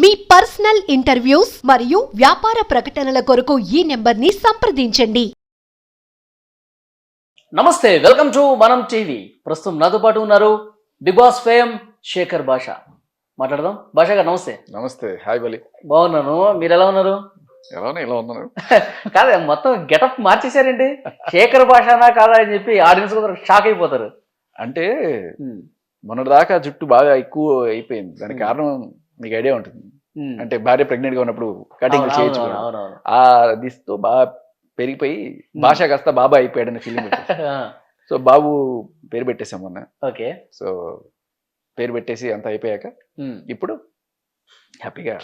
మీ personal interviews మరియు వ్యాపార ప్రకటనల కొరకు ఈ నెంబర్ని సంప్రదించండి. నమస్తే వెల్కమ్ టు మనం టీవీ. ప్రస్తుతం నాతో పాటు ఉన్నారు బిగ్ బాస్ ఫేమ్ శేఖర్ భాష. మాట్లాడదాం. భాష గారు నమస్తే. నమస్తే. హాయ్ బలి. బాగున్నాను. మీరు ఎలా ఉన్నారు? ఎలా ఉన్నా ఇలా ఉన్నాను కాదే మొత్తం గెటప్ మార్చేశారండి శేఖర్ భాషనా కాదా అని చెప్పి ఆడియన్స్ కూడా షాక్ అయిపోతారు. అంటే మొన్నటిదాకా జుట్టు బాగా ఎక్కువ అయిపోయింది. దానికి. కారణం మీకు ఐడియా ఉంటుంది. అంటే భార్య ప్రెగ్నెంట్గా ఉన్నప్పుడు కటింగ్ చేయొచ్చు. ఆ దిస్తో బాగా పెరిగిపోయి భాష కాస్త బాబా అయిపోయాడని ఫీలింగ్ సో బాబు పేరు పెట్టేసాం మొన్న. ఓకే. సో పేరు పెట్టేసి అంత అయిపోయాక ఇప్పుడు హ్యాపీగా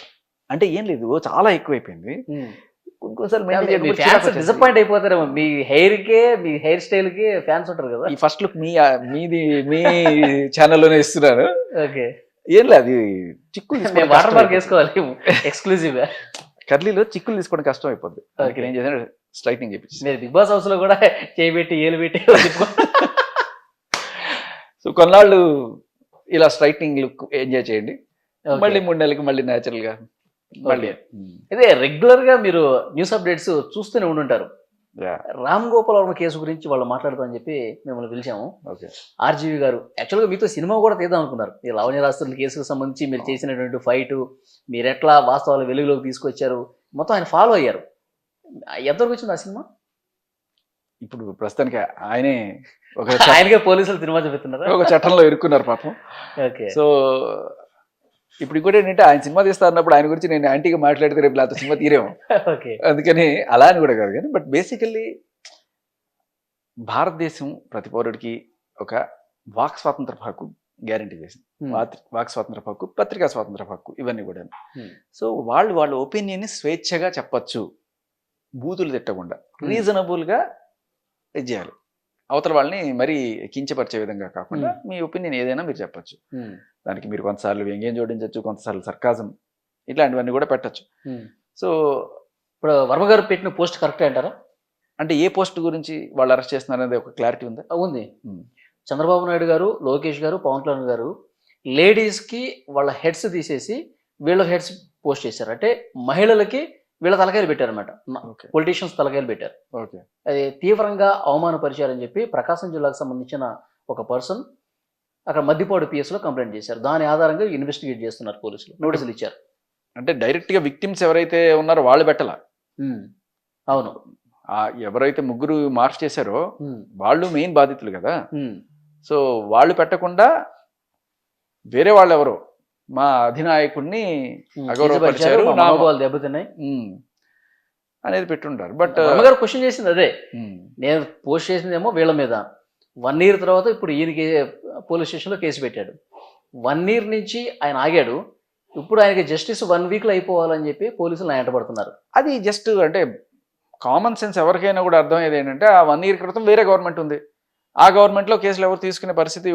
అంటే ఏం లేదు చాలా ఎక్కువ అయిపోయింది మీ. డిసప్పాయింట్ హెయిర్ కే మీ హెయిర్ స్టైల్కి ఫ్యాన్స్ ఉంటారు కదా. ఈ ఫస్ట్ లుక్ మీ మీది మీ ఛానల్లోనే ఇస్తున్నాను ఓకే. ఏం లేదు అది చిక్కులు వాటర్ మార్క్. వేసుకోవాలి. ఎక్స్క్లూజివ్గా కర్లీలో చిక్కులు తీసుకోవడం కష్టం అయిపోద్ది అందుకే చేసిన స్ట్రైట్నింగ్ చేపించి బిగ్ బాస్ హౌస్లో కూడా చేయబెట్టి ఏలు పెట్టి సో కొన్నాళ్ళు ఇలా స్ట్రైట్నింగ్ లుక్ ఎంజాయ్ చేయండి. మళ్ళీ మూడు నెలలకి మళ్ళీ న్యాచురల్గా మళ్ళీ. ఇదే రెగ్యులర్గా మీరు న్యూస్ అప్డేట్స్ చూస్తూనే ఉండుంటారు. రామ్ గోపాల్ వర్మ కేసు గురించి వాళ్ళు మాట్లాడతామని చెప్పి మిమ్మల్ని పిలిచాము. ఓకే ఆర్జీవి గారు యాక్చువల్గా మీతో సినిమా కూడా తీద్దాం అనుకున్నారు. ఈ లవణ్య రాష్ట్రుల కేసుకు సంబంధించి మీరు చేసినటువంటి ఫైట్ మీరు ఎట్లా వాస్తవాలు వెలుగులోకి తీసుకొచ్చారు? మొత్తం ఆయన ఫాలో అయ్యారు. ఎంతవరకు వచ్చింది ఆ సినిమా? ఇప్పుడు ప్రస్తుతానికి ఆయనే ఒక ఆయనకే పోలీసులు సినిమా చూపిస్తున్నారా. ఒక చట్టంలో ఇరుక్కున్నారు పాపం. ఓకే సో ఇప్పుడు ఇంకోటి ఏంటంటే ఆయన సినిమా తీస్తా అన్నప్పుడు ఆయన గురించి నేను యాంటీగా మాట్లాడితే రేపు లేకపోతే సినిమా తీరేమో. ఓకే. అందుకని అలా అని కూడా కాదు కానీ బట్ బేసికల్లీ భారతదేశం ప్రతి పౌరుడికి ఒక వాక్ స్వాతంత్ర హక్కు గ్యారంటీ చేసింది. వాక్- వాక్ స్వాతంత్ర హక్కు పత్రికా స్వాతంత్ర హక్కు ఇవన్నీ కూడా. Hmm. సో వాళ్ళు వాళ్ళ ఒపీనియన్ని స్వేచ్ఛగా చెప్పచ్చు. బూతులు తిట్టకుండా. Hmm. రీజనబుల్గా ఇది చేయాలి. అవతల వాళ్ళని మరీ కించపరిచే విధంగా కాకుండా మీ ఒపీనియన్ ఏదైనా మీరు చెప్పచ్చు. దానికి మీరు కొంతసార్లు వ్యంగ్యం జోడించవచ్చు కొంతసార్లు సర్కాజం ఇట్లాంటివన్నీ కూడా పెట్టచ్చు. సో ఇప్పుడు వర్మ గారు పెట్టిన పోస్ట్ కరెక్ట్ అంటారా? అంటే ఏ పోస్ట్ గురించి వాళ్ళు అరెస్ట్ చేస్తున్నారు అనేది ఒక క్లారిటీ ఉందా? ఉంది. చంద్రబాబు నాయుడు గారు లోకేష్ గారు పవన్ కళ్యాణ్ గారు లేడీస్కి వాళ్ళ హెడ్స్ తీసేసి వీళ్ళ హెడ్స్ పోస్ట్ చేశారు. అంటే మహిళలకి వీళ్ళ తలకాయలు పెట్టారన్నమాట. ఓకే. పొలిటీషియన్స్ తలకాయలు పెట్టారు. ఓకే. అది తీవ్రంగా అవమానపరిచారని చెప్పి ప్రకాశం జిల్లాకు సంబంధించిన ఒక పర్సన్ అక్కడ మద్దిపాడు పిఎస్లో కంప్లైంట్ చేశారు. దాని ఆధారంగా ఇన్వెస్టిగేట్ చేస్తున్నారు పోలీసులు. నోటీసులు ఇచ్చారు. అంటే డైరెక్ట్గా విక్టిమ్స్ ఎవరైతే ఉన్నారో వాళ్ళు పెట్టాల? అవును. ఎవరైతే ముగ్గురు మార్చ్ చేశారో వాళ్ళు మెయిన్ బాధితులు కదా? సో వాళ్ళు పెట్టకుండా వేరే వాళ్ళు ఎవరో మా అధినాయకుడిని అగౌరవపరిచారు, దెబ్బతిన్నాయి. అనేది పెట్టుంటారు బట్ వర్మ గారు క్వశ్చన్ చేసింది అదే. నేను పోస్ట్ చేసిందేమో వీళ్ళ మీద. వన్ ఇయర్ తర్వాత ఇప్పుడు ఈయనకి పోలీస్ స్టేషన్లో కేసు పెట్టాడు. వన్ ఇయర్ నుంచి ఆయన ఆగాడు. ఇప్పుడు ఆయనకి జస్టిస్ వన్ వీక్లో అయిపోవాలని చెప్పి పోలీసులు ఆయన పడుతున్నారు. అది జస్ట్ అంటే కామన్ సెన్స్ ఎవరికైనా కూడా అర్థమయ్యేది ఏంటంటే ఆ వన్ ఇయర్ క్రితం వేరే గవర్నమెంట్ ఉంది. ఆ గవర్నమెంట్లో కేసులు ఎవరు తీసుకునే పరిస్థితి?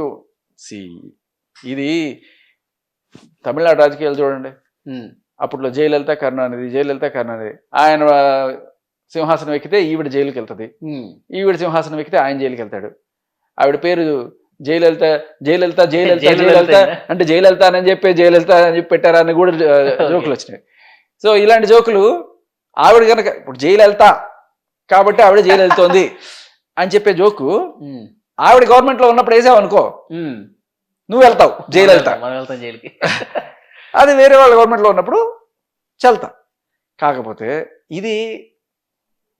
సి ఇది తమిళనాడు రాజకీయాలు చూడండి. అప్పట్లో జయలలిత కరుణానిధి జయలలిత కరుణానిధి. ఆయన సింహాసనం ఎక్కితే ఈవిడ జైలుకి వెళ్తుంది. ఈవిడ సింహాసనం ఎక్కితే ఆయన జైలుకి వెళ్తాడు. ఆవిడ పేరు జయలలిత జయలలిత జయలలిత జయలలిత? అంటే జయలలిత అని చెప్పి జయలలిత అని చెప్పి పెట్టారా అని కూడా జోకులు వచ్చినాయి. సో ఇలాంటి జోకులు ఆవిడ కనుక ఇప్పుడు జయలలిత కాబట్టి ఆవిడ జయలలితోంది అని చెప్పే జోకు ఆవిడ గవర్నమెంట్లో ఉన్నప్పుడు వేసావు అనుకో నువ్వు వెళ్తావు జయలలిత మనం వెళ్తాం జైలుకి. అది వేరే వాళ్ళ గవర్నమెంట్లో ఉన్నప్పుడు చల్తా. కాకపోతే ఇది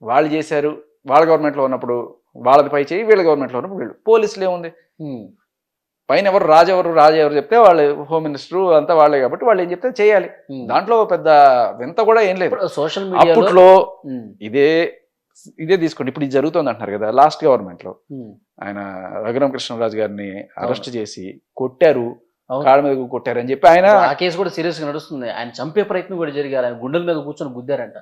వాళ్ళు చేశారు వాళ్ళ గవర్నమెంట్లో ఉన్నప్పుడు వాళ్ళది పై చేయి వీళ్ళ గవర్నమెంట్లో ఉన్నప్పుడు వీళ్ళు. పోలీసులు ఏముంది? పైన ఎవరు రాజు ఎవరు రాజు ఎవరు చెప్తే వాళ్ళు హోమ్ మినిస్టర్ అంతా వాళ్ళే కాబట్టి వాళ్ళు ఏం చెప్తే చేయాలి. దాంట్లో పెద్ద వింత కూడా ఏం లేదు. సోషల్ మీడియాలో ఇదే ఇదే తీసుకోండి. ఇప్పుడు ఇది జరుగుతుంది అంటున్నారు కదా లాస్ట్ గవర్నమెంట్లో ఆయన రఘురామ కృష్ణరాజు గారిని అరెస్ట్ చేసి కొట్టారు. కాళ్ళ మీద కొట్టారు అని చెప్పి ఆయన ఆ కేసు కూడా సీరియస్గా నడుస్తుంది. ఆయన చంపే ప్రయత్నం కూడా జరిగారు ఆయన గుండెల మీద కూర్చొని గుద్దారంట.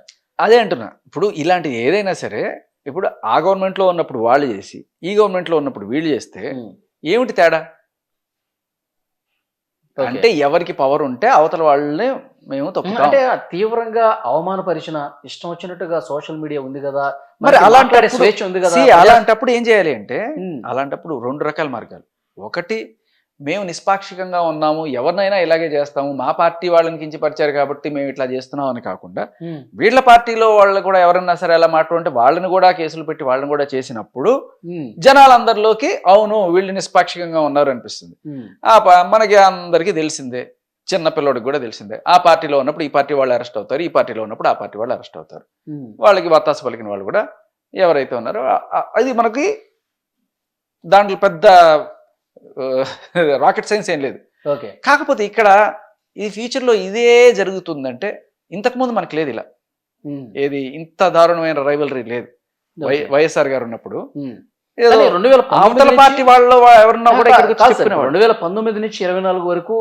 అదే అంటున్నా. ఇప్పుడు ఇలాంటిది ఏదైనా సరే ఇప్పుడు ఆ గవర్నమెంట్లో ఉన్నప్పుడు వాళ్ళు చేసి ఈ గవర్నమెంట్లో ఉన్నప్పుడు వీళ్ళు చేస్తే ఏమిటి తేడా. అంటే ఎవరికి పవర్ ఉంటే అవతల వాళ్ళని మేము తప్పుతాం అంటే తీవ్రంగా అవమానపరిచిన ఇష్టం వచ్చినట్టుగా సోషల్ మీడియా ఉంది కదా మరి మాట్లాడే స్వేచ్ఛ ఉంది కదా అలాంటప్పుడు ఏం చేయాలి అంటే అలాంటప్పుడు రెండు రకాల మార్గాలు. ఒకటి మేము నిష్పాక్షికంగా ఉన్నాము ఎవరినైనా ఇలాగే చేస్తాము మా పార్టీ వాళ్ళని కించపరిచారు కాబట్టి మేము ఇట్లా చేస్తున్నాం అని కాకుండా వీళ్ళ పార్టీలో వాళ్ళు కూడా ఎవరన్నా సరే అలా మాట్లాడుంటే వాళ్ళని కూడా కేసులు పెట్టి వాళ్ళని కూడా చేసినప్పుడు జనాలందరిలోకి అవును వీళ్ళు నిష్పాక్షికంగా ఉన్నారు అనిపిస్తుంది. ఆ ప- మనకి అందరికీ తెలిసిందే చిన్న పిల్లోడికి కూడా తెలిసిందే ఆ పార్టీలో ఉన్నప్పుడు ఈ పార్టీ వాళ్ళు అరెస్ట్ అవుతారు ఈ పార్టీలో ఉన్నప్పుడు ఆ పార్టీ వాళ్ళు అరెస్ట్ అవుతారు. వాళ్ళకి వత్తాసు పలికిన వాళ్ళు కూడా ఎవరైతే ఉన్నారో అది మనకి దాంట్లో పెద్ద రాకెట్ సైన్స్ ఏం లేదు. ఓకే. కాకపోతే ఇక్కడ ఈ ఫ్యూచర్లో ఇదే జరుగుతుందంటే ఇంతకుముందు మనకి లేదు ఇలా. ఏది ఇంత దారుణమైన రైవలరీ లేదు. వైఎస్ఆర్ గారు ఉన్నప్పుడు రెండు వేల అవతల పార్టీ వాళ్ళు ఎవరన్నా కూడా. రెండు వేల పంతొమ్మిది నుంచి ఇరవై నాలుగు వరకు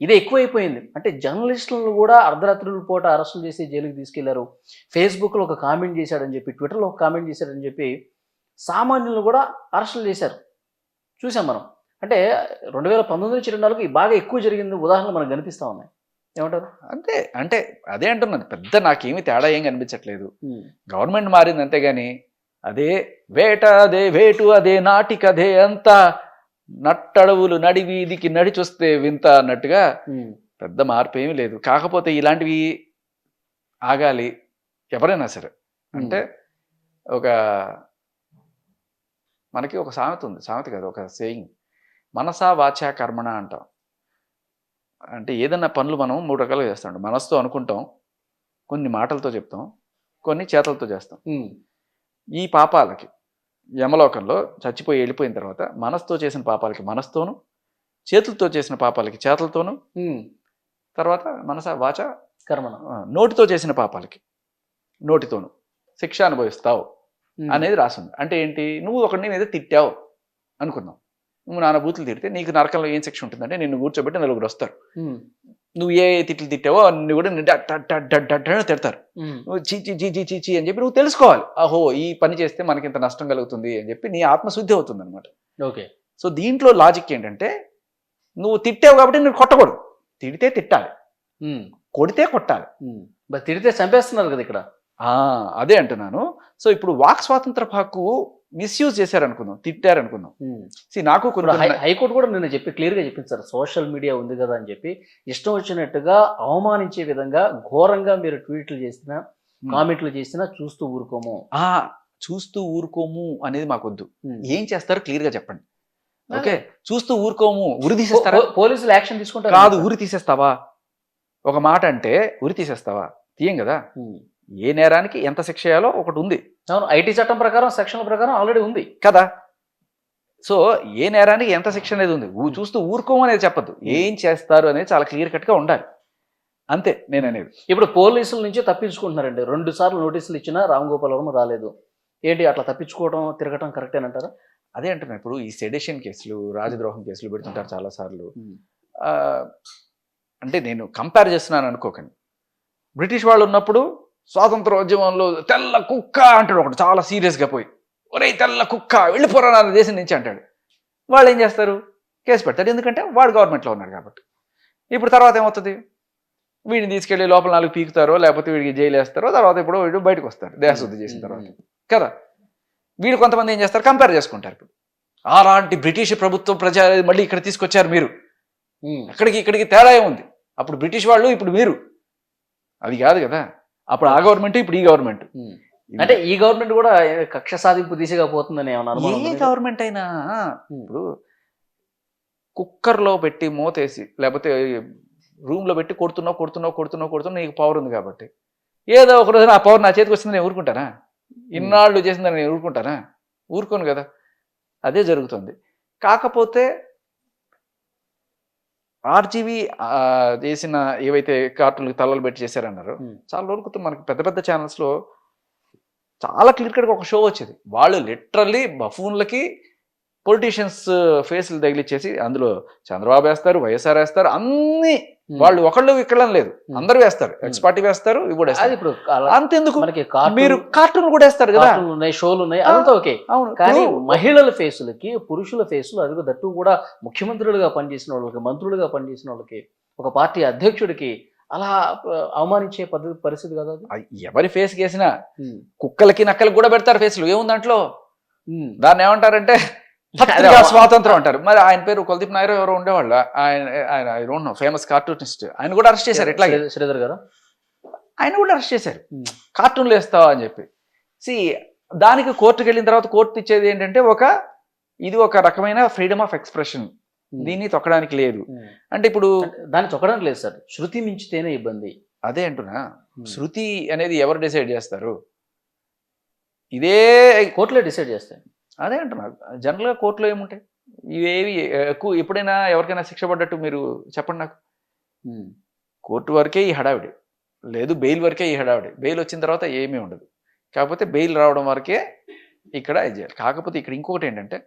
ఇదే ఎక్కువైపోయింది. అంటే జర్నలిస్టులను కూడా అర్ధరాత్రుల పూట అరెస్టులు చేసి జైలుకి తీసుకెళ్ళారు. ఫేస్బుక్లో ఒక కామెంట్ చేశాడని చెప్పి ట్విట్టర్లో ఒక కామెంట్ చేశాడని చెప్పి సామాన్యులను కూడా అరెస్టులు చేశారు. చూసాం మనం. అంటే రెండు వేల పంతొమ్మిది నుంచి ఇరవై నాలుగు బాగా ఎక్కువ జరిగింది ఉదాహరణలు మనకు కనిపిస్తా ఉన్నాయి. ఏమంటారు? అంతే అంటే అదే అంటున్నాను. పెద్ద నాకేమీ తేడా ఏం కనిపించట్లేదు. గవర్నమెంట్ మారింది అంతేగాని అదే వేట అదే వేటు అదే నాటిక అదే అంత నట్టడవులు నడి వీధికి నడిచొస్తే వింత అన్నట్టుగా పెద్ద మార్పు ఏమీ లేదు. కాకపోతే ఇలాంటివి ఆగాలి ఎవరైనా సరే. అంటే ఒక మనకి ఒక సామెత ఉంది. సామెత కాదు ఒక సేయింగ్ మనసా వాచా కర్మణ అంటాం. అంటే ఏదన్నా పనులు మనం మూడు రకాలుగా చేస్తాం మనసుతో అనుకుంటాం కొన్ని మాటలతో చెప్తాం కొన్ని చేతలతో చేస్తాం. ఈ పాపాలకి యమలోకంలో చచ్చిపోయి వెళ్ళిపోయిన తర్వాత మనసుతో చేసిన పాపాలకి మనసుతోను చేతులతో చేసిన పాపాలకి చేతులతోను తర్వాత మనస వాచ కర్మణ. నోటితో చేసిన పాపాలకి నోటితోను శిక్ష అనుభవిస్తావు అనేది రాసింది. అంటే ఏంటి? నువ్వు ఒకరిని మీద తిట్టావు అనుకుందాం. నువ్వు నాన్న బూతులు తిడితే నీకు నరకంలో ఏం శిక్ష ఉంటుందంటే నిన్ను కూర్చోబెట్టి నలుగురు వస్తారు. నువ్వు ఏ తిట్లు తిట్టావో అన్ని కూడా తిడతారు. నువ్వు చీ చీ చీ చీ చీ చీ అని చెప్పి నువ్వు తెలుసుకోవాలి. అహో ఈ పని చేస్తే మనకి ఇంత నష్టం కలుగుతుంది అని చెప్పి నీ ఆత్మశుద్ధి అవుతుంది అనమాట ఓకే. సో దీంట్లో లాజిక్ ఏంటంటే నువ్వు తిట్టావు కాబట్టి నువ్వు కొట్టకూడదు. తిడితే తిట్టాలి. కొడితే కొట్టాలి. తిడితే చంపేస్తున్నారు కదా ఇక్కడ? ఆ, అదే అంటున్నాను. సో ఇప్పుడు వాక్ స్వాతంత్ర హక్కు మిస్యూజ్ చేశారనుకుందాం తిట్టారనుకుందాం. ఉమ్. See, నాకు కొన్ని ఇప్పుడు హై- కొన్ని- హైకోర్టు కూడా నిన్న చెప్పి క్లియర్గా చెప్పింది సార్ సోషల్ మీడియా ఉంది కదా అని చెప్పి ఇష్టం వచ్చినట్టుగా అవమానించే విధంగా ఘోరంగా మీరు ట్వీట్లు చేసినా. కామెంట్లు చేసినా చూస్తూ ఊరుకోము. ఆ, చూస్తూ ఊరుకోము అనేది మాకొద్దు. ఏం చేస్తారో క్లియర్గా చెప్పండి ఓకే? చూస్తూ ఊరుకోము ఉరి తీసేస్తారా? పోలీసులు యాక్షన్ తీసుకుంటారు? కాదు ఊరి తీసేస్తావా? ఒక మాట అంటే ఉరి తీసేస్తావా? తీయం కదా. ఏ నేరానికి ఎంత శిక్ష చేయాలో ఒకటి ఉంది. అవును ఐటీ చట్టం ప్రకారం సెక్షన్ల ప్రకారం ఆల్రెడీ ఉంది. కదా? సో ఏ నేరానికి ఎంత శిక్ష అనేది ఉంది? ఊ- చూస్తూ ఊరుకోము అనేది చెప్పద్దు. ఏం చేస్తారు అనేది చాలా క్లియర్ కట్గా ఉండాలి. అంతే నేను అనేది. ఇప్పుడు పోలీసుల నుంచి తప్పించుకుంటున్నారండి. రెండు సార్లు నోటీసులు ఇచ్చినా రామ్ గోపాల్ వర్మ రాలేదు. ఏంటి అట్లా తప్పించుకోవడం తిరగటం కరెక్ట్ అంటారా? అదే అంటున్నా ఇప్పుడు ఈ సెడిషన్ కేసులు రాజద్రోహం కేసులు పెడుతుంటారు చాలా సార్లు. ఉమ్. ఆ, అంటే నేను కంపేర్ చేస్తున్నాను అనుకోకండి. బ్రిటిష్ వాళ్ళు ఉన్నప్పుడు స్వాతంత్రోద్యమంలో తెల్ల కుక్క అంటాడు ఒకటి చాలా సీరియస్గా పోయి. ఒరే తెల్ల కుక్క వెళ్ళిపోరా నా దేశం నుంచి అంటాడు. వాళ్ళు ఏం చేస్తారు? కేసు పెడతాడు ఎందుకంటే వాడు గవర్నమెంట్లో ఉన్నాడు కాబట్టి. ఇప్పుడు తర్వాత ఏమవుతుంది? వీడిని తీసుకెళ్ళి లోపల నాలుగు పీకుతారో లేకపోతే వీడికి జైలు వేస్తారో తర్వాత ఇప్పుడు వీడు బయటకు వస్తారు దేహశుద్ధి చేసిన తర్వాత. కదా? వీళ్ళు కొంతమంది ఏం చేస్తారు? కంపేర్ చేసుకుంటారు ఇప్పుడు. అలాంటి బ్రిటిష్ ప్రభుత్వం ప్రజా మళ్ళీ ఇక్కడ తీసుకొచ్చారు మీరు. అక్కడికి ఇక్కడికి తేడా ఏముంది? అప్పుడు బ్రిటిష్ వాళ్ళు ఇప్పుడు మీరు. అది కాదు కదా? అప్పుడు ఆ గవర్నమెంట్ ఇప్పుడు ఈ గవర్నమెంట్ ఉమ్. అంటే ఈ గవర్నమెంట్ కూడా కక్ష సాధింపు దిశగా పోతుందని ఏమన్నా ఏ? గవర్నమెంట్ అయినా? ఉమ్. ఇప్పుడు కుక్కర్లో పెట్టి మూతేసి లేకపోతే రూమ్లో పెట్టి కొడుతున్నావు కొడుతున్నావు కొడుతున్నావు కొడుతున్నావు నీకు పవర్ ఉంది కాబట్టి. ఏదో ఒక రోజున ఆ పవర్ నా చేతికి వస్తుంది నేను ఊరుకుంటానా? ఇన్నాళ్ళు చేసిందని నేను ఊరుకుంటానా? ఊరుకోను కదా. అదే జరుగుతుంది. కాకపోతే ఆర్జీవి చేసిన ఏవైతే కార్టూన్లకు తలలు పెట్టి చేశారన్నారు. చాలా రోజుల క్రితం మనకి పెద్ద పెద్ద ఛానల్స్లో చాలా క్లియర్ కట్గా ఒక షో వచ్చేది వాళ్ళు లిటరల్లీ బఫూన్లకి పొలిటీషియన్స్ ఫేస్లు తగిలిచ్చేసి అందులో చంద్రబాబు వేస్తారు వైఎస్ఆర్ వేస్తారు అన్ని. వాళ్ళు ఒకళ్ళు ఇక్కడ లేదు. Hmm. అందరూ వేస్తారు. ఎక్స్ పార్టీ వేస్తారు ఇవి కూడా ఇప్పుడు అంతెందుకు? మీరు కార్టూన్ కూడా వేస్తారు కదా? ఉన్నాయి షోలు ఉన్నాయి అదంతా ఓకే. అవును. కానీ మహిళల ఫేసులకి పురుషుల ఫేసులు అది దట్టు కూడా ముఖ్యమంత్రులుగా పనిచేసిన వాళ్ళకి మంత్రులుగా పనిచేసిన వాళ్ళకి ఒక పార్టీ అధ్యక్షుడికి అలా అవమానించే పద్ధతి పరిస్థితి కదా ఎవరి ఫేస్ ఉమ్. కుక్కలకి నక్కలకి కూడా పెడతారు ఫేస్లు. ఏముంది దాంట్లో. దాన్ని ఏమంటారంటే పత్రికా స్వాతంత్రం అంటారు. మరి ఆయన పేరు కులదీప్ నాయర్ ఎవరో ఉండేవాళ్ళు. ఆయన ఆయన I don't know famous cartoonist ఆయన కూడా అరెస్ట్ చేశారు శ్రీ- శ్రీధర్ గారు? ఆయన కూడా అరెస్ట్ చేశారు. కార్టూన్లు వేస్తావా? అని చెప్పి. సి దానికి కోర్టుకు వెళ్ళిన తర్వాత కోర్టు ఇచ్చేది ఏంటంటే ఒక ఇది ఒక రకమైన ఫ్రీడమ్ ఆఫ్ ఎక్స్ప్రెషన్ దీన్ని తొక్కడానికి లేదు. అంటే ఇప్పుడు దాన్ని చొక్కడానికి లేదు సార్. శృతి మించితేనే ఇబ్బంది. అదే అంటున్నా. శృతి అనేది ఎవరు డిసైడ్ చేస్తారు? ఇదే కోర్టులే డిసైడ్ చేస్తాయి. అదే అంటున్నా. జనరల్గా కోర్టులో ఏముంటాయి? ఇవేవి ఎక్కువ ఎప్పుడైనా ఎవరికైనా శిక్ష పడ్డట్టు మీరు చెప్పండి నాకు. కోర్టు వరకే ఈ హడావిడి. లేదు బెయిల్ వరకే ఈ హడావిడి. బెయిల్ వచ్చిన తర్వాత ఏమీ ఉండదు. కాకపోతే బెయిల్ రావడం వరకే ఇక్కడ చేయాలి. కాకపోతే ఇక్కడ ఇంకొకటి ఏంటంటే.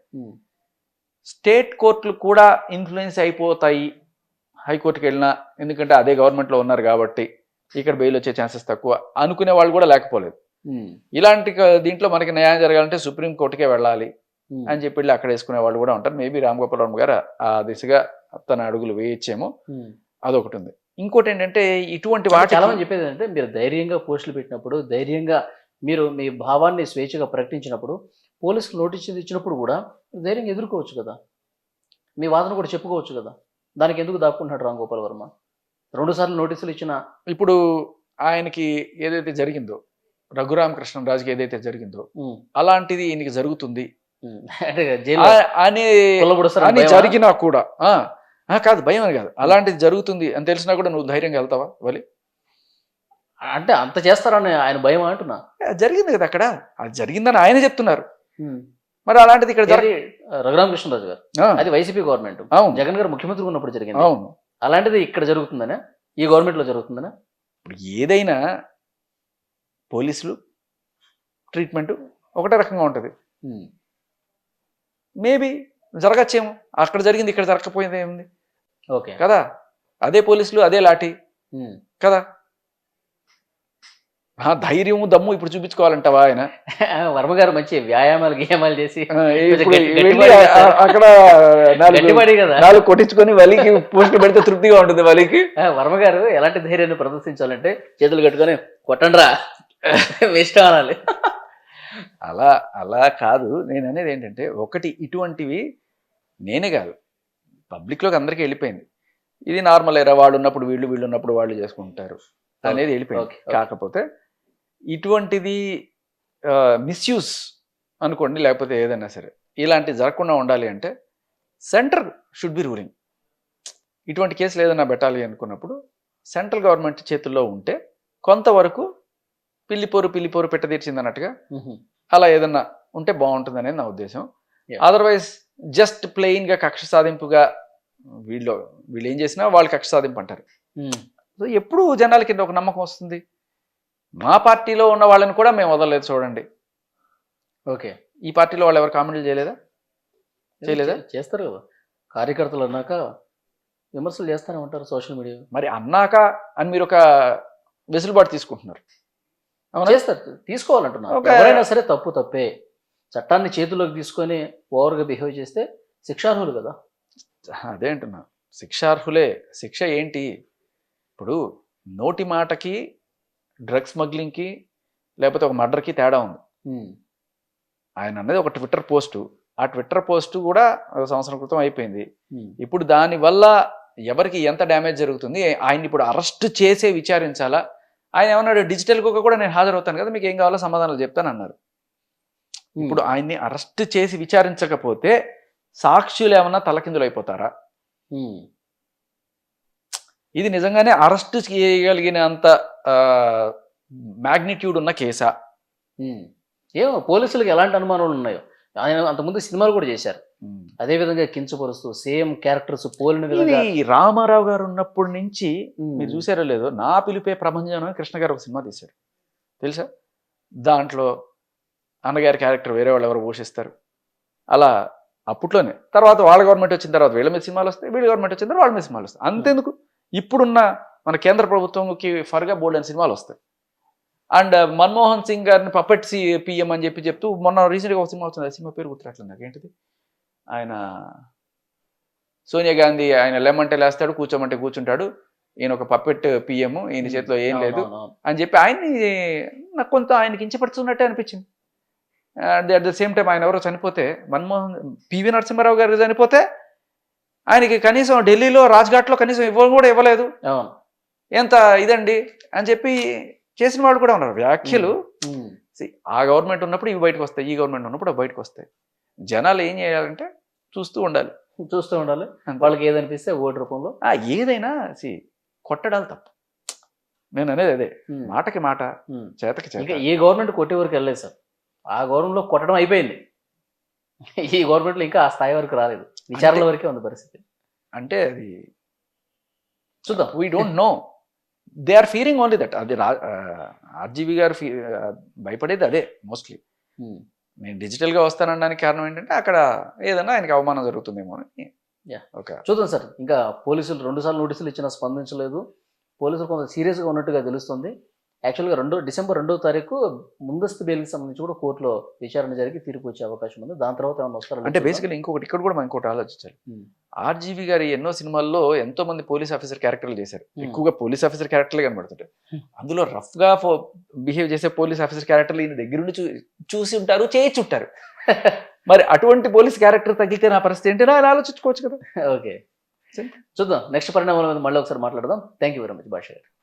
స్టేట్ కోర్టులు కూడా ఇన్ఫ్లుయెన్స్ అయిపోతాయి హైకోర్టుకి వెళ్ళినా. ఎందుకంటే అదే గవర్నమెంట్లో ఉన్నారు కాబట్టి ఇక్కడ బెయిల్ వచ్చే ఛాన్సెస్ తక్కువ అనుకునే వాళ్ళు కూడా లేకపోలేదు. ఇలాంటి దీంట్లో మనకి న్యాయం జరగాలంటే సుప్రీం కోర్టుకే వెళ్ళాలి. అని చెప్పి వెళ్ళి అక్కడ వేసుకునే వాళ్ళు కూడా ఉంటారు. మేబీ రామ్ గోపాల్ వర్మ గారు ఆ దిశగా తన అడుగులు వేయచ్చేమో. అదొకటి ఉంది. ఇంకోటి ఏంటంటే ఇటువంటి చాలా వాటి మంది చెప్పేది ఏంటంటే మీరు ధైర్యంగా పోస్టులు పెట్టినప్పుడు ధైర్యంగా మీరు మీ భావాన్ని స్వేచ్ఛగా ప్రకటించినప్పుడు పోలీసులు నోటీస్ ఇచ్చినప్పుడు కూడా ధైర్యంగా ఎదుర్కోవచ్చు కదా. మీ వాదన కూడా చెప్పుకోవచ్చు కదా. దానికి ఎందుకు దాక్కుంటున్నాడు రామ్ గోపాల్ వర్మ? రెండు సార్లు నోటీసులు ఇచ్చిన ఇప్పుడు ఆయనకి ఏదైతే జరిగిందో రఘురామ కృష్ణరాజుకి ఏదైతే జరిగిందో అలాంటిది ఈయనకి జరుగుతుంది. అనే అని? జరిగినా కూడా కాదు భయం అని కాదు. అలాంటిది జరుగుతుంది అని తెలిసినా కూడా నువ్వు ధైర్యంగా వెళ్తావా వలి? అంటే అంత చేస్తారని ఆయన భయం అంటున్నా? జరిగింది కదా అక్కడ. అది జరిగిందని ఆయన చెప్తున్నారు. మరి అలాంటిది ఇక్కడ జరగ ఏది? రఘురామ కృష్ణరాజు గారు. అది వైసీపీ గవర్నమెంట్. అవును. జగన్ గారు ముఖ్యమంత్రి ఉన్నప్పుడు జరిగింది. అవును. అలాంటిది ఇక్కడ జరుగుతుందనే? ఈ గవర్నమెంట్లో జరుగుతుందనే? ఇప్పుడు ఏదైనా పోలీసులు ట్రీట్మెంట్ ఒకటే రకంగా ఉంటుంది. ఉమ్. మేబీ జరగచ్చేమో. అక్కడ జరిగింది ఇక్కడ జరగకపోయింది ఏముంది? ఓకే. కదా? అదే పోలీసులు అదే లాఠీ. ఉమ్. కదా? ఆ ధైర్యము దమ్ము ఇప్పుడు చూపించుకోవాలంటావా ఆయన? వర్మ గారు మంచి వ్యాయామాలు గేయామాలు చేసి. అక్కడ నాలుగు కొట్టించుకొని వలికి పోస్ట్ పెడితే తృప్తిగా ఉంటుంది వలికి. వర్మ గారు ఎలాంటి ధైర్యాన్ని ప్రదర్శించాలంటే చేతులు కట్టుకొని కొట్టండ్రా మీ ఇష్టం అనాలి. అలా అలా కాదు. నేను అనేది ఏంటంటే ఒకటి ఇటువంటివి నేనే కాదు. పబ్లిక్లోకి అందరికీ వెళ్ళిపోయింది. ఇది నార్మల్ ఎరా వాళ్ళు ఉన్నప్పుడు వీళ్ళు వీళ్ళు ఉన్నప్పుడు వాళ్ళు చేసుకుంటారు అనేది వెళ్ళిపోయింది. కాకపోతే ఇటువంటిది మిస్యూస్ అనుకోండి లేకపోతే ఏదైనా సరే. ఇలాంటివి జరగకుండా ఉండాలి అంటే సెంటర్ షుడ్ బి రూలింగ్ ఇటువంటి కేసులు ఏదైనా పెట్టాలి అనుకున్నప్పుడు సెంట్రల్ గవర్నమెంట్ చేతుల్లో ఉంటే కొంతవరకు పిల్లిపోరు పిల్లిపోరు పెట్టదీర్చింది అన్నట్టుగా. అలా ఏదన్నా ఉంటే బాగుంటుంది అనేది నా ఉద్దేశం. అదర్వైజ్ జస్ట్గా కక్ష సాధింపుగా వీళ్ళు వీళ్ళు ఏం చేసినా వాళ్ళు కక్ష సాధింపు అంటారు. సో ఎప్పుడు జనాలకి ఒక నమ్మకం వస్తుంది. మా పార్టీలో ఉన్న వాళ్ళని కూడా మేము వదలలేదు చూడండి. ఓకే. ఈ పార్టీలో వాళ్ళు ఎవరు కామెంట్లు చేయలేదా? చేయలేదా? చేస్తారు కదా. కార్యకర్తలు అన్నాక విమర్శలు చేస్తూనే ఉంటారు సోషల్ మీడియా మరి అన్నాక అని మీరు ఒక వెసులుబాటు తీసుకుంటున్నారు. చేస్తారు. తీసుకోవాలంటున్నా ఒక- ఎవరైనా సరే తప్పు తప్పే. చట్టాన్ని చేతిలోకి తీసుకొని ఓవర్గా బిహేవ్ చేస్తే శిక్షార్హులు కదా. అదే అంటున్నా. శిక్షార్హులే. శిక్ష ఏంటి? ఇప్పుడు నోటి మాటకి డ్రగ్ స్మగ్లింగ్కి లేకపోతే ఒక మర్డర్కి తేడా ఉంది. ఆయన అనేది ఒక ట్విట్టర్ పోస్టు. ఆ ట్విట్టర్ పోస్ట్ కూడా ఒక సంవత్సరం క్రితం అయిపోయింది. ఇప్పుడు దానివల్ల ఎవరికి ఎంత డ్యామేజ్ జరుగుతుంది? ఆయన ఇప్పుడు అరెస్ట్ చేసే విచారించాలా? ఆయన ఏమన్నాడు డిజిటల్ కుక్క కూడా నేను హాజరవుతాను కదా మీకు ఏం కావాలో సమాధానాలు చెప్తాను అన్నారు. ఇప్పుడు ఆయన్ని అరెస్ట్ చేసి విచారించకపోతే సాక్షులు ఏమన్నా తలకిందులు అయిపోతారా. ఇది నిజంగానే అరెస్ట్ చేయగలిగినంత మ్యాగ్నిట్యూడ్ ఉన్న కేసా. ఏమో పోలీసులకు ఎలాంటి అనుమానాలు ఉన్నాయో ఆయన అంతకుముందు సినిమాలు కూడా చేశారు. అదే విధంగా కించపరుస్తూ సేమ్ క్యారెక్టర్స్ పోలిన విధంగా రామారావు గారు ఉన్నప్పటి నుంచి. మీరు చూసారో లేదో నా పిలిపే ప్రపంచం కృష్ణ గారు ఒక సినిమా తీశారు తెలుసా? దాంట్లో అన్నగారి క్యారెక్టర్ వేరే వాళ్ళు ఎవరు పోషిస్తారు? అలా అప్పట్లోనే. తర్వాత వాళ్ళ గవర్నమెంట్ వచ్చిన తర్వాత వీళ్ళ మీద సినిమాలు వస్తాయి వీళ్ళ గవర్నమెంట్ వచ్చిన తర్వాత వాళ్ళ మీద సినిమాలు వస్తాయి. అంతెందుకు? ఇప్పుడున్న మన కేంద్ర ప్రభుత్వంకి ఫర్గా బోల్డ్ సినిమాలు వస్తాయి. అండ్ మన్మోహన్ సింగ్ గారిని పపెట్ సి పిఎం అని చెప్పి చెప్తూ మొన్న రీసెంట్గా ఒక సినిమా వచ్చింది ఆ సినిమా పేరు గుర్తురాట్లేదు నాకు. ఏంటిది? ఆయన సోనియా గాంధీ ఆయన లేమంటే లేస్తాడు కూర్చోమంటే కూర్చుంటాడు. ఈయన ఒక పప్పెట్ పిఎం ఈయన చేతిలో ఏం లేదు. అని చెప్పి ఆయన్ని నాకు కొంత ఆయనకి ఇంచపడుతున్నట్టే అనిపించింది. అట్ ద సేమ్ టైం ఆయన ఎవరో చనిపోతే మన్మోహన్ పివి నరసింహారావు గారు చనిపోతే ఆయనకి కనీసం ఢిల్లీలో రాజ్ఘాట్లో కనీసం ఇవ్వడం కూడా ఇవ్వలేదు. ఎంత ఇదండి? అని చెప్పి చేసిన వాళ్ళు కూడా ఉన్నారు. వ్యాఖ్యలు ఆ గవర్నమెంట్ ఉన్నప్పుడు ఇవి బయటకు వస్తాయి ఈ గవర్నమెంట్ ఉన్నప్పుడు అవి బయటకు వస్తాయి. జనాలు ఏం చేయాలంటే చూస్తూ ఉండాలి. చూస్తూ ఉండాలి. వాళ్ళకి ఏదనిపిస్తే ఓటు రూపంలో. ఏదైనా సి కొట్టడాలు తప్పు. నేను అనేది అదే. మాటకి మాట. చేతకి ఇంకా చేత ఏ గవర్నమెంట్ కొట్టే వరకు వెళ్ళలేదు సార్. ఆ గవర్నమెంట్లో కొట్టడం అయిపోయింది. ఈ గవర్నమెంట్లో ఇంకా ఆ స్థాయి వరకు రాలేదు. విచారణ వరకే ఉంది పరిస్థితి. అంటే అది చూద్దాం. We don't know they are fearing only that అది ఆర్జీబీ గారు ఫీ భయపడేది అదే మోస్ట్లీ. నేను డిజిటల్గా వస్తానడానికి కారణం ఏంటంటే అక్కడ ఏదైనా ఆయనకి అవమానం జరుగుతుందేమో అని. ఒక చూద్దాం సార్. ఇంకా పోలీసులు రెండు సార్లు నోటీసులు ఇచ్చినా స్పందించలేదు. పోలీసులు కొంత సీరియస్గా ఉన్నట్టుగా తెలుస్తుంది. యాక్చువల్గా రెండో డిసెంబర్ రెండో తారీఖు ముందస్తు బెయిల్కి సంబంధించి కూడా కోర్టులో విచారణ జరిగి తీర్పు వచ్చే అవకాశం ఉంది. దాని తర్వాత ఏమైనా వస్తారో? అంటే బేసికలీ ఇంకొకటి ఇక్కడ కూడా మనం ఇంకోటి ఆలోచించాలి. Hmm. ఆర్జీవి గారి ఎన్నో సినిమాల్లో ఎంతో మంది పోలీస్ ఆఫీసర్ క్యారెక్టర్లు చేశారు. ఎక్కువగా పోలీస్ ఆఫీసర్ క్యారెక్టర్లే కనబడుతుంటాయి. Hmm. అందులో రఫ్గా బిహేవ్ చేసే పోలీస్ ఆఫీసర్ క్యారెక్టర్లు ఈయన దగ్గరుండి చూ చూసి ఉంటారు చేయించి ఉంటారు. మరి అటువంటి పోలీస్ క్యారెక్టర్ తగ్గితే నా పరిస్థితి ఏంటి? ఆయన ఆలోచించుకోవచ్చు కదా. ఓకే. చూద్దాం. నెక్స్ట్ పరిణామాల మీద మళ్ళీ ఒకసారి మాట్లాడదాం. థ్యాంక్ యూ వెరీ మచ్ భాష గారు.